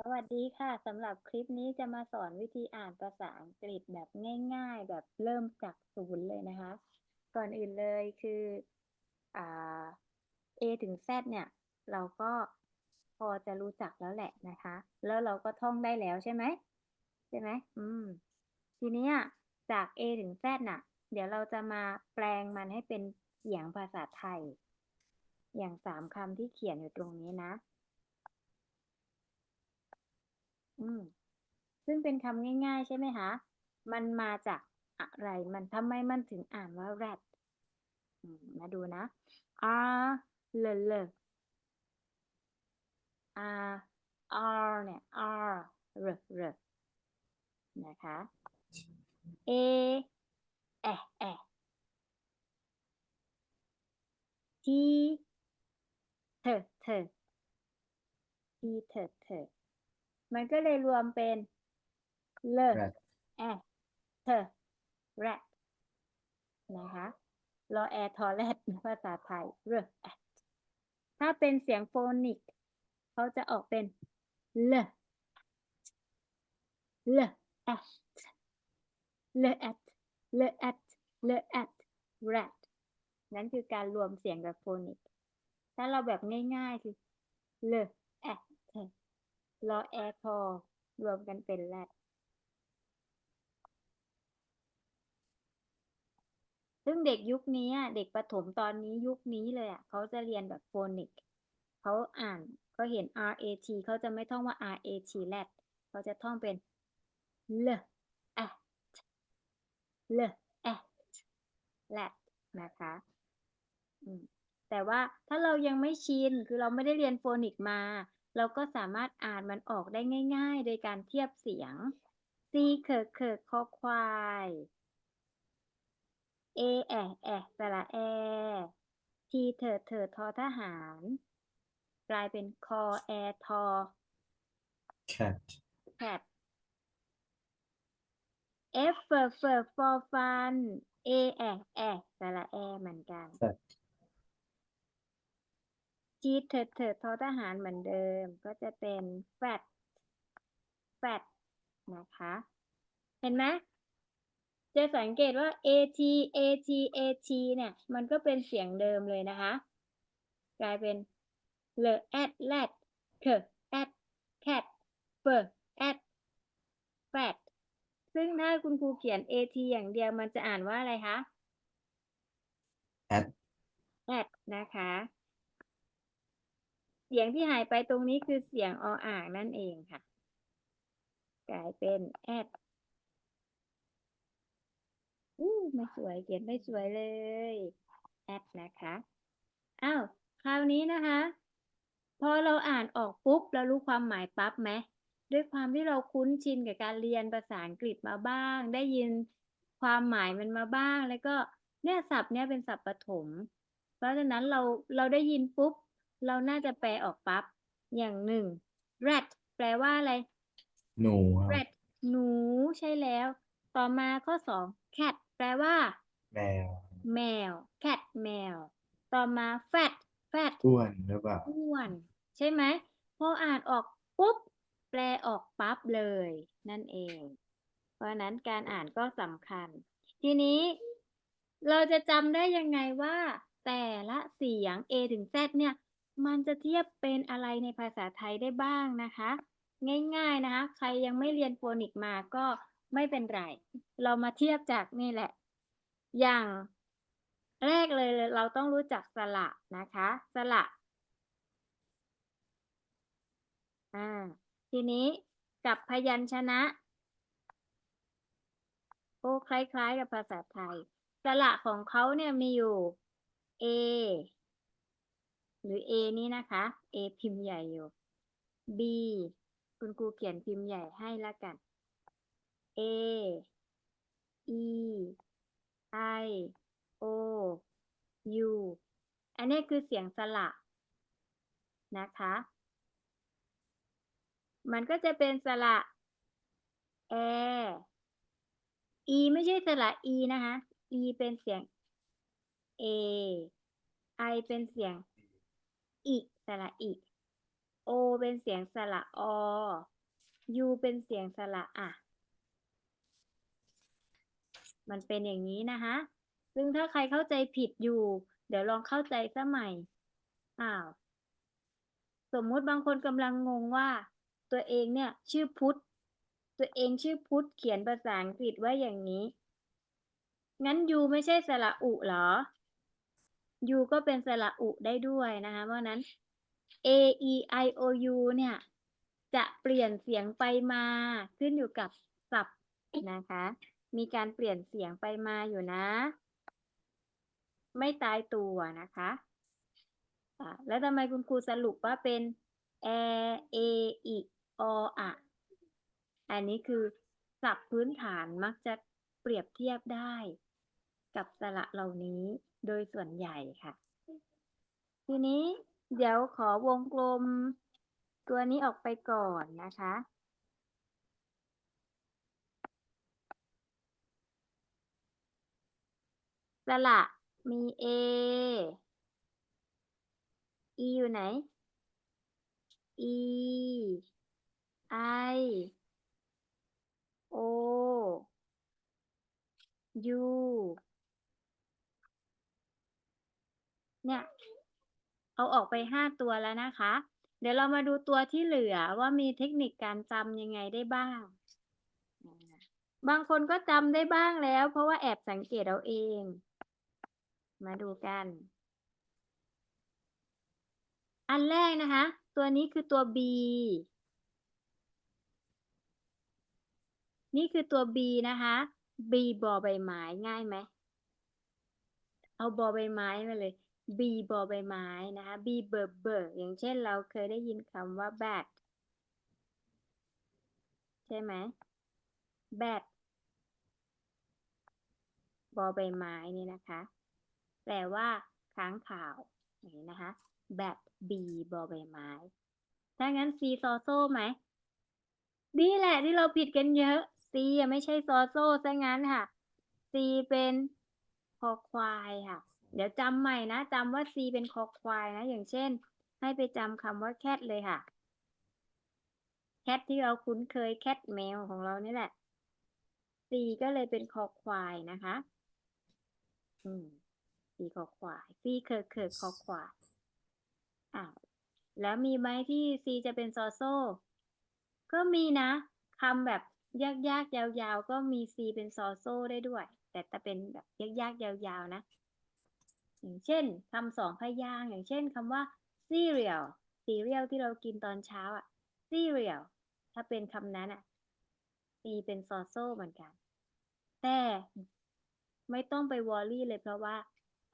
สวัสดีค่ะสำหรับคลิปนี้จะมาสอนวิธีอ่านภาษาอังกฤษแบบง่าย ๆ แบบเริ่มจากศูนย์เลยนะคะ ก่อนอื่นเลยคืออ่า A ถึง Z เนี่ย เราก็พอจะรู้จักแล้วแหละนะคะ แล้วเราก็ท่องได้แล้วใช่ไหมใช่ไหมอืม ทีนี้จาก A ถึง Z น่ะ เดี๋ยวเราจะมาแปลงมันให้เป็นเสียงภาษาไทย อย่างสามคำที่เขียนอยู่ตรงนี้นะ อืม ซึ่งเป็นคำง่าย ๆ ใช่ไหมคะ มันมาจากอะไร มันทำไมมันถึงอ่านว่า rat มาดูนะ r l l r r เนี่ย r r r นะคะ a แอะแอะ t เธอเธอ t เธอเธอ มันก็เลยรวมเป็นเล Rat แอะเธอ rat นะคะรอแอทอแรดในภาษาไทยเรแอดถ้าเป็นเสียงโฟนิก เขาจะออกเป็นเลเลแอดเลแอดเลแอดเลแอด rat นั่นคือการรวมเสียงแบบโฟนิก ถ้าเราแบบง่ายๆคือเลแอด รอแอทอรวมกันเป็นแรดซึ่งเด็กยุคนี้อะเด็กประถมตอนนี้ยุคนี้เลยอะเขาจะเรียนแบบโฟนิกเขาอ่านก็เห็น R A T เขาจะไม่ท่องว่า R A T แรดเขาจะท่องเป็นเลแอดเลแอดแรดนะคะอืมแต่ว่าถ้าเรายังไม่ชินคือเราไม่ได้เรียนโฟนิกมา เราก็สามารถอ่านมันออกได้ง่าย ๆ โดยการเทียบเสียง C เขิกเขิกคอควายเอแอะแอะสระแอทีเถิดเถิดทอทหาร กลายเป็นคอแอทอ cat แคท F เฟอร์เฟอร์ฟอฟัน A แอะแอะสระแอเหมือนกัน fat จีเถิดเถิดทอทหารเหมือนเดิม ก็จะเป็น fat fat นะคะ เห็นไหมจะสังเกตว่า at at at เนี่ย มันก็เป็นเสียงเดิมเลยนะคะ กลายเป็น l at lat k at cat f at fat ซึ่งถ้าคุณครูเขียน at อย่างเดียวมันจะอ่านว่าอะไรคะ at at นะคะ เสียงที่หายไปตรงนี้คือเสียงออ่างนั่นเองค่ะ กลายเป็น at อู้ไม่สวยเขียนไม่สวยเลย at นะคะอ้าวคราวนี้นะคะ พอเราอ่านออกปุ๊บเรารู้ความหมายปั๊บไหมด้วยความที่เราคุ้นชินกับการเรียนภาษาอังกฤษมาบ้าง ได้ยินความหมายมันมาบ้าง แล้วก็เนี่ยศัพท์เนี่ยเป็นศัพท์ประถมเพราะฉะนั้นเราเราได้ยินปุ๊บ เราน่าจะแปลออกปั๊บ อย่างหนึ่ง rat แปลว่าอะไร หนูครับ rat หนูใช่แล้ว ต่อมาข้อสอง cat แปลว่า แมวแมว cat แมว ต่อมา fat fat อ้วนหรือเปล่า อ้วน ใช่ไหมพออ่านออกปุ๊บ แปลออกปั๊บเลย นั่นเอง เพราะฉะนั้นการอ่านก็สำคัญ ทีนี้ เราจะจำได้ยังไงว่า แต่ละเสียง A ถึง Z เนี่ย มันจะเทียบเป็นอะไรในภาษาไทยได้บ้างนะคะ ง่ายๆนะคะ ใครยังไม่เรียนโฟนิกมาก็ไม่เป็นไร เรามาเทียบจากนี่แหละ อย่างแรกเลยเราต้องรู้จักสระนะคะ สระอ่าทีนี้กับพยัญชนะ โอ้คล้ายๆ กับภาษาไทย สระของเขาเนี่ยมีอยู่ A หรือ A นี้นะคะ A พิมพ์ใหญ่อยู่ B คุณครูเขียนพิมพ์ใหญ่ให้ละกัน A E I O U อันนี้คือเสียงสระนะคะ มันก็จะเป็นสระแอ e ไม่ใช่สระ e นะคะ e เป็นเสียง a i เป็นเสียง อิสระอิ O เป็นเสียงสระอ U เป็นเสียงสระอะ มันเป็นอย่างนี้นะคะ ซึ่งถ้าใครเข้าใจผิดอยู่ เดี๋ยวลองเข้าใจซะใหม่อ้าว สมมุติบางคนกำลังงงว่า ตัวเองเนี่ยชื่อพุทธ ตัวเองชื่อพุทธเขียนภาษาอังกฤษว่าอย่างนี้ งั้น U ไม่ใช่สระอุเหรอ U ก็เป็นสระอุได้ด้วยนะคะ เพราะนั้น A E I O U เนี่ย จะเปลี่ยนเสียงไปมาขึ้นอยู่กับศัพท์นะคะ มีการเปลี่ยนเสียงไปมาอยู่นะ ไม่ตายตัวนะคะะแล้วทำไมคุณครูสรุปว่าเป็นแอเออิออะอันนี้คือศัพท์พื้นฐานมักจะเปรียบเทียบได้ กับสระเหล่านี้ โดยส่วนใหญ่ค่ะ ทีนี้เดี๋ยวขอวงกลมตัวนี้ออกไปก่อนนะคะ สระมี A E อยู่ไหน E I O U เนี่ย เอาออกไปห้าตัวแล้วนะคะ เดี๋ยวเรามาดูตัวที่เหลือว่ามีเทคนิคการจำยังไงได้บ้าง บางคนก็จำได้บ้างแล้ว เพราะว่าแอบสังเกตเอาเอง มาดูกัน อันแรกนะคะ ตัวนี้คือตัว B นี่คือตัว B นะคะ B บอใบไม้ง่ายไหม เอาบอใบไม้มาเลย B บอใบไม้นะคะ B เบอร์เบอร์อย่างเช่นเราเคยได้ยินคำว่า bat ใช่ไหม bat บอใบไม้นี่นะคะ แปลว่าค้างข่าวอย่างนี้นะคะ bat b บอใบไม้ ถ้างั้น c ซอโซ่ไหมนี่แหละที่เราผิดกันเยอะ c ไม่ใช่ซอโซ่ซะงั้นค่ะ c เป็นคอควายค่ะ เดี๋ยวจำใหม่นะจำว่า c เป็นคอควายนะ อย่างเช่น ให้ไปจำคำว่า cat เลยค่ะ cat ที่เราคุ้นเคย cat แมวของเรานี่แหละ c ก็เลยเป็นคอควายนะคะ อืม c คอควาย c เคิร์เคิร์คอควายอ่าแล้วมีไหมที่ c จะเป็นซอโซ่ก็มีนะคำแบบยากๆยาวๆ ก็มี c เป็นซอโซ่ได้ด้วย แต่จะเป็นแบบยากๆยาวๆนะ อย่างเช่นคำสองพยางอย่างเช่นคำว่า cereal cereal ที่เรากินตอนเช้าอะ cereal ถ้าเป็นคำนั้นอะ c เป็นซอโซ่เหมือนกัน แต่ไม่ต้องไปวอรี่เลยเพราะว่า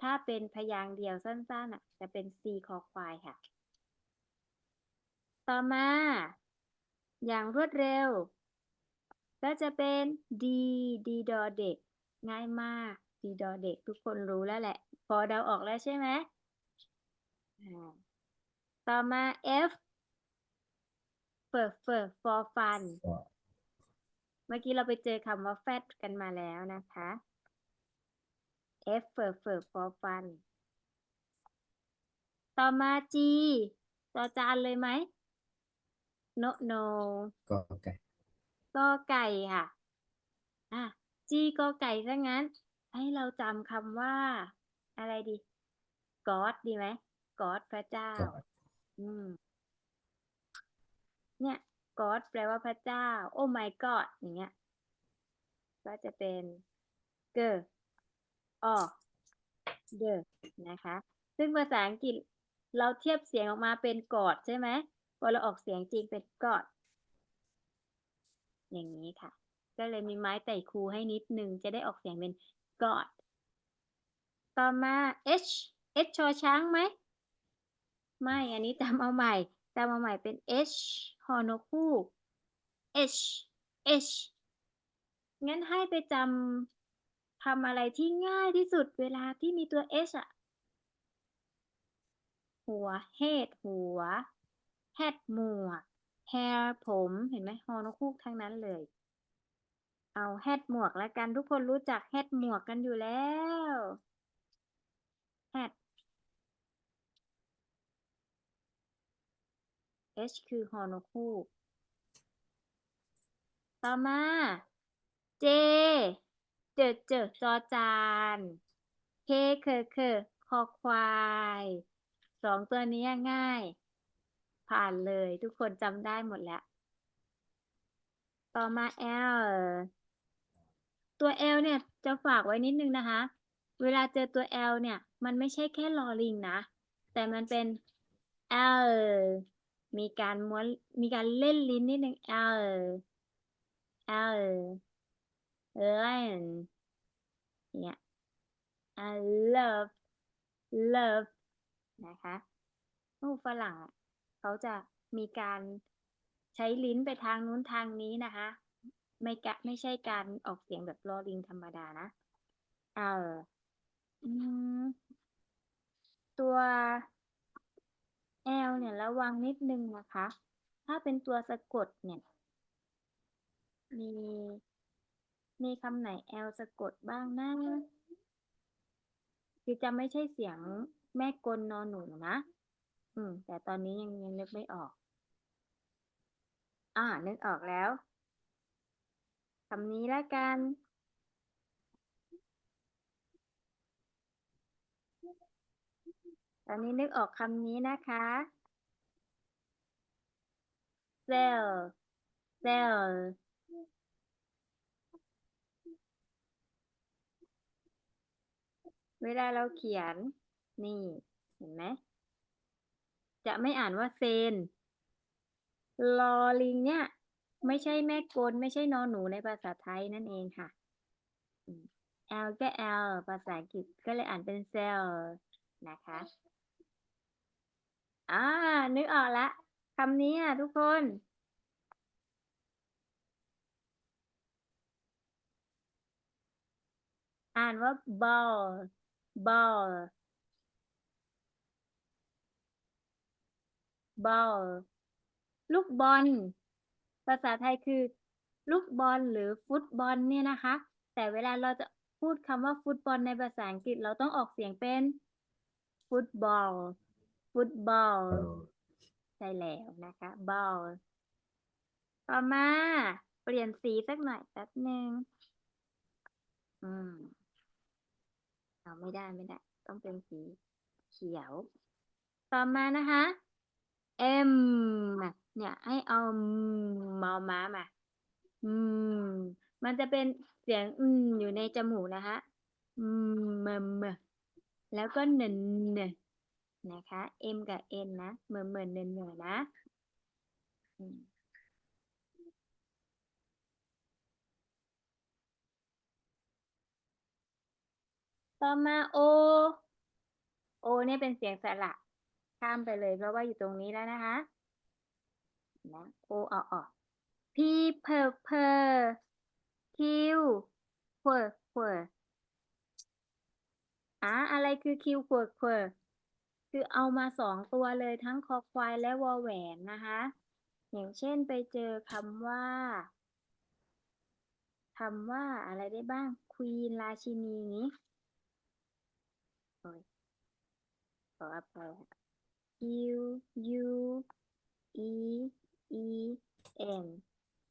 ถ้าเป็นพยางเดียวสั้นๆอะ จะเป็น c คอควายค่ะ ต่อมา อย่างรวดเร็ว ก็จะเป็น d d ดอเด็ก ง่ายมาก d ดอเด็กทุกคนรู้แล้วแหละ พอเดาออกแล้วใช่ไหมอ่าต่อมา f เฟิร์เฟิร์ for fun เมื่อกี้เราไปเจอคำว่า fat กันมาแล้วนะคะ F เฟิร์เฟิร์ for fun ต่อมา G ต่อจานเลยไหม no no ก็ไก่ก็ไก่ค่ะ อะ G ก็ไก่ซะงั้น ให้เราจำคำว่า อะไรดี God ดีไหม God พระเจ้าก็อืม เนี่ย God แปลว่าพระเจ้า โอ้ my God อย่างเงี้ย ก็จะเป็นเกอออเดนะคะ ซึ่งภาษาอังกฤษเราเทียบเสียงออกมาเป็นกอดใช่ไหมพอเราออกเสียงจริงเป็นกอด อย่างนี้ค่ะ ก็เลยมีไม้ไต่คูให้นิดนึง จะได้ออกเสียงเป็น กอดต่อมา H H ชอช้างไหม ไม่ อันนี้จำเอาใหม่จำเอาใหม่เป็น H ฮอนกฮูก H H งั้นให้ไปจำทำอะไรที่ง่ายที่สุดเวลาที่มีตัว H อะหัว head หัว hat หมวก hair ผม เห็นไหมฮอนกฮูกทั้งนั้นเลย เอา hat หมวกแล้วกันทุกคนรู้จัก hat หมวกกันอยู่แล้ว hat H คือฮอนกฮูกต่อมา J เจอเจอจอจาน K เคอเคอคอควายสองตัวนี้ง่าย ผ่านเลยทุกคนจำได้หมดแล้ว ต่อมา L ตัว L เนี่ยจะฝากไว้นิดนึงนะคะ เวลาเจอตัว L เนี่ย มันไม่ใช่แค่ลอลิงนะ แต่มันเป็น L มีการม้วน มีการเล่นลิ้นนิดนึง L L lion เนี่ย I love love นะคะโอ้ฝรั่งเขาจะมีการใช้ลิ้นไปทางนู้นทางนี้นะคะ ไม่กะไม่ใช่การออกเสียงแบบลอลิงธรรมดานะ เอออืมตัว L เนี่ยระวังนิดนึงนะคะ ถ้าเป็นตัวสะกดเนี่ย มี มีคำไหน L สะกดบ้างนะคือจะไม่ใช่เสียงแม่กลนอนหนูนะ อืม แต่ตอนนี้ยังยังนึกไม่ออก อ่า นึกออกแล้ว คำนี้ละกัน ตอนนี้นึกออกคำนี้นะคะ cell cell เวลาเราเขียน นี่ เห็นไหม จะไม่อ่านว่าเซน ลอลิงเนี่ย ไม่ใช่แม่กลไม่ใช่นอนหนูในภาษาไทยนั่นเองค่ะ L ก็ L ภาษาอังกฤษก็เลยอ่านเป็น cell นะคะ อ่า นึกออกละคำนี้อะทุกคน อ่านว่า ball ball ball ลูกบอล ภาษาไทยคือลูกบอลหรือฟุตบอลเนี่ยนะคะ แต่เวลาเราจะพูดคำว่าฟุตบอลในภาษาอังกฤษเราต้องออกเสียงเป็นฟุตบอล ฟุตบอลใช่แล้วนะคะ ball ต่อมา เปลี่ยนสีสักหน่อยแป๊บหนึ่งอืมเอาไม่ได้ไม่ได้ ต้องเป็นสีเขียว ต่อมานะคะ M อะเนี่ยให้เอามอม้ามาอืมมันจะเป็นเสียงอืมอยู่ในจมูกนะคะอืมเมมเมแล้วก็เนนเนนะคะ M กับ N นะเมมเมเนนเนนะต่อมา O O เนี่ยเป็นเสียงสระ ข้ามไปเลยเพราะว่าอยู่ตรงนี้แล้วนะคะนะ O ออกออก P เพอเพอ Q เควเควอะอะไรคือ Q เควเควคือเอามาสองตัวเลยทั้งคอควายและวอแหวนนะคะ อย่างเช่นไปเจอคำว่าคำว่าอะไรได้บ้าง Queen ราชินีนี้โอ้ยขออภัย ค่ะ Q U E E N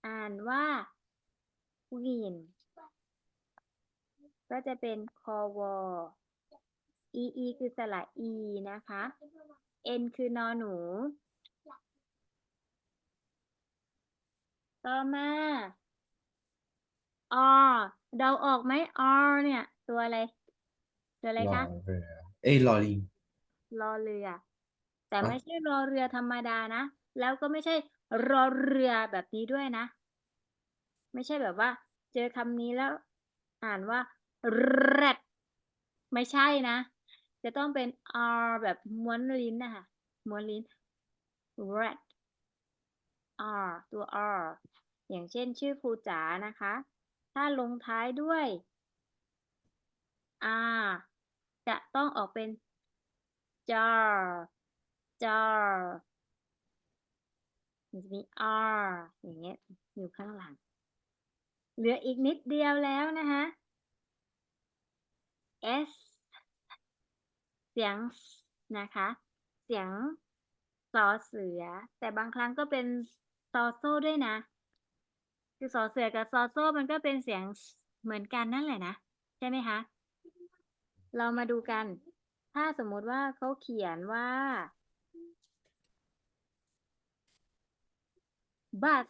อ่านว่า Queen ก็จะเป็นคอวอ E E คือสระ E นะคะ N คือนอหนู ต่อมา R เดาออกไหม R เนี่ย ตัวอะไร ตัวอะไรรอคะเรือเอ้ยลอลิง รอเรือ แต่อะไม่ใช่รอเรือธรรมดานะ แล้วก็ไม่ใช่รอเรือแบบนี้ด้วยนะ ไม่ใช่แบบว่า เจอคำนี้แล้ว อ่านว่า rat ไม่ใช่นะ จะต้องเป็น r แบบม้วนลิ้นนะคะม้วนลิ้น rat r ตัว r อย่างเช่นชื่อครูจ๋านะคะ ถ้าลงท้ายด้วย r จะต้องออกเป็น jar jar มันจะมี r อย่างเงี้ยอยู่ข้างหลัง เหลืออีกนิดเดียวแล้วนะคะ s เสียงนะคะ เสียงสอเสือ แต่บางครั้งก็เป็นซอโซ่ด้วยนะ คือสอเสือกับซอโซ่มันก็เป็นเสียงเหมือนกันนั่นแหละนะ ใช่ไหมคะ เรามาดูกัน ถ้าสมมุติว่าเขาเขียนว่า bus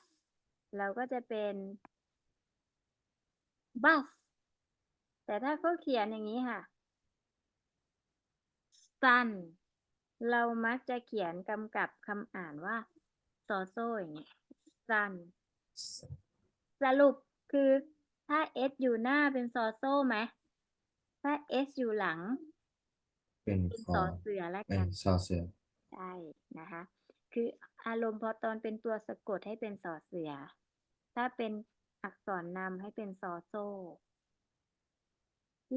เราก็จะเป็น bus แต่ถ้าเขาเขียนอย่างนี้ค่ะ sun เรามักจะเขียนกำกับคำอ่านว่าซอโซ่อย่างเงี้ย sun สรุปคือถ้า s อยู่หน้าเป็นซอโซ่ไหม ถ้า s อยู่หลัง เป็นเป็นฟอสอเสือแล้วเป็กันนซอเสือ ใช่นะคะ คือ อารมณ์พอตอนเป็นตัวสะกดให้เป็นสอเสือ ถ้าเป็นอักษรนำให้เป็นซอโซ่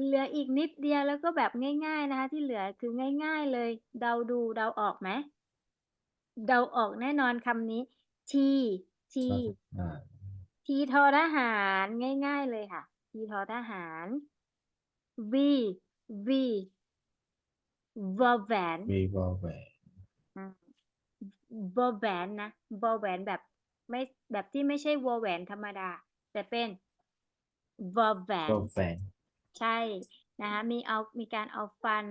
เหลืออีกนิดเดียวแล้วก็แบบง่าย ๆนะคะ ที่เหลือคือง่าย ๆเลย เดาดูเดาออกไหมเดาออกแน่นอนคำนี้ ทีทีอ่าทีทอทหารง่าย ๆเลยค่ะ ทีทอทหาร V V วอแหวนวีวอลแหวนอืม วอแหวนนะวอแหวนแบบไม่แบบที่ไม่ใช่วอแหวนธรรมดา แต่เป็นวอแหวนวอลแหวนใช่นะคะมีเอามีการเอาฟัน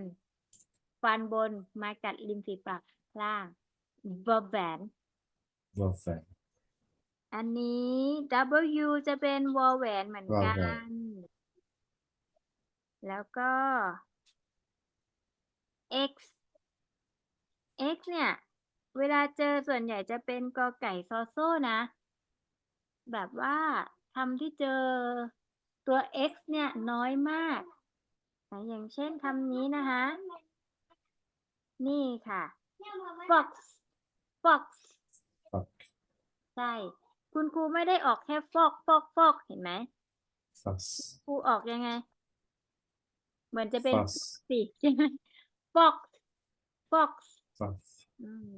ฟันบนมากัดริมฝีปากล่างวอแหวนวอลแหวนอันนี้ W จะเป็นวอแหวนเหมือนวอกัแหวนนแล้วก็ X X เนี่ย เวลาเจอส่วนใหญ่จะเป็นกอไก่ซอโซ่นะ แบบว่าคำที่เจอตัว X เนี่ยน้อยมากนะอย่างเช่นคำนี้นะคะ นี่ค่ะ fox fox ฟอกใช่ คุณครูไม่ได้ออกแค่ฟอกฟอกฟอกเห็นไหมฟอกครูออกยังไง เหมือนจะเป็น Fox สิใช่ไหม fox fox ฟอกอืม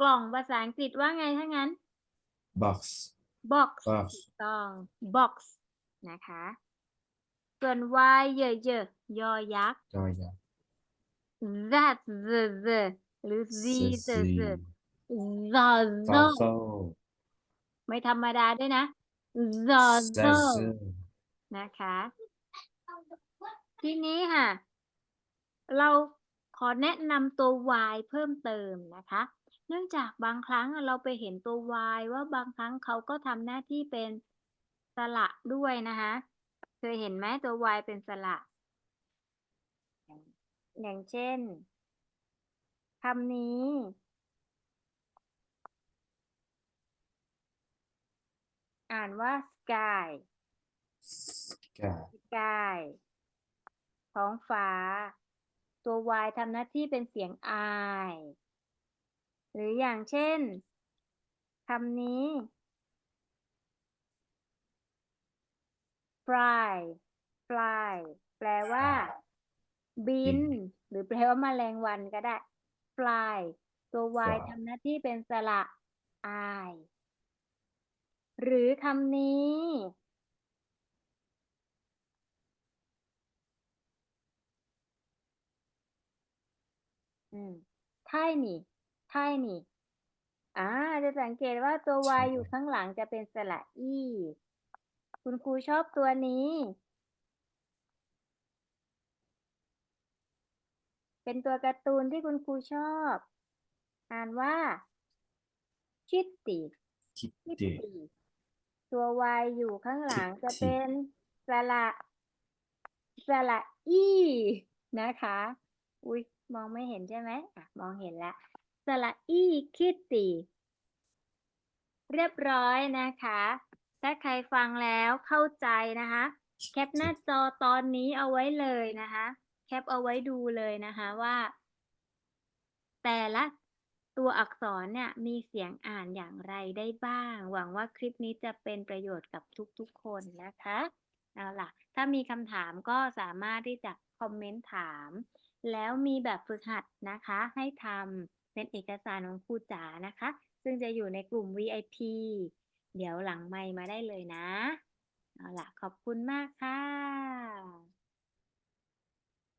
กล่องภาษาอังกฤษว่าไงถ้างั้นบ็อกซ์ box box ถูกต้อง box นะคะ ส่วน y เยอะๆยอยักษ์ จอยา that the the หรือ z ซี the ซี the the ซอ the โซ่ไม่ธรรมดาด้วยนะ the ซ the ซนะคะ ทีนี้ค่ะ เราขอแนะนำตัว y เพิ่มเติมนะคะ เนื่องจากบางครั้งอะเราไปเห็นตัว y ว่าบางครั้งเขาก็ทำหน้าที่เป็นสระด้วยนะคะเคยเห็นไหมตัว y เป็นสระ อย่างเช่นคำนี้ อ่านว่า sky สกา sky ท้องฟ้า ตัว y ทำหน้าที่เป็นเสียง i หรืออย่างเช่นคำนี้ fly fly แปลว่า บิน หรือแปลว่าแมลงวันก็ได้ fly ตัว y ทำหน้าที่เป็นสระ i หรือคำนี้ อืม tiny tiny อ่า จะสังเกตว่าตัว y อยู่ข้างหลังจะเป็นสระ e คุณครูชอบตัวนี้ เป็นตัวการ์ตูนที่คุณครูชอบ อ่านว่า kitty คิด kitty ดีตัว y อยู่ข้างหลังจะ Kitty เป็นสระสระ e นะคะ อุ้ยมองไม่เห็นใช่ไหมอะ มองเห็นแล้ว สระ e kitty เรียบร้อยนะคะ ถ้าใครฟังแล้วเข้าใจนะคะ แคปหน้าจอตอนนี้เอาไว้เลยนะคะ แคปเอาไว้ดูเลยนะคะว่า แต่ละตัวอักษรเนี่ยมีเสียงอ่านอย่างไรได้บ้าง หวังว่าคลิปนี้จะเป็นประโยชน์กับทุกๆคนนะคะเอาล่ะ ถ้ามีคำถามก็สามารถที่จะคอมเมนต์ถาม แล้วมีแบบฝึกหัดนะคะให้ทำ เป็นเอกสารของครูจ๋านะคะ ซึ่งจะอยู่ในกลุ่ม VIP เดี๋ยวหลังไมค์มาได้เลยนะ เอาล่ะ ขอบคุณมากค่ะ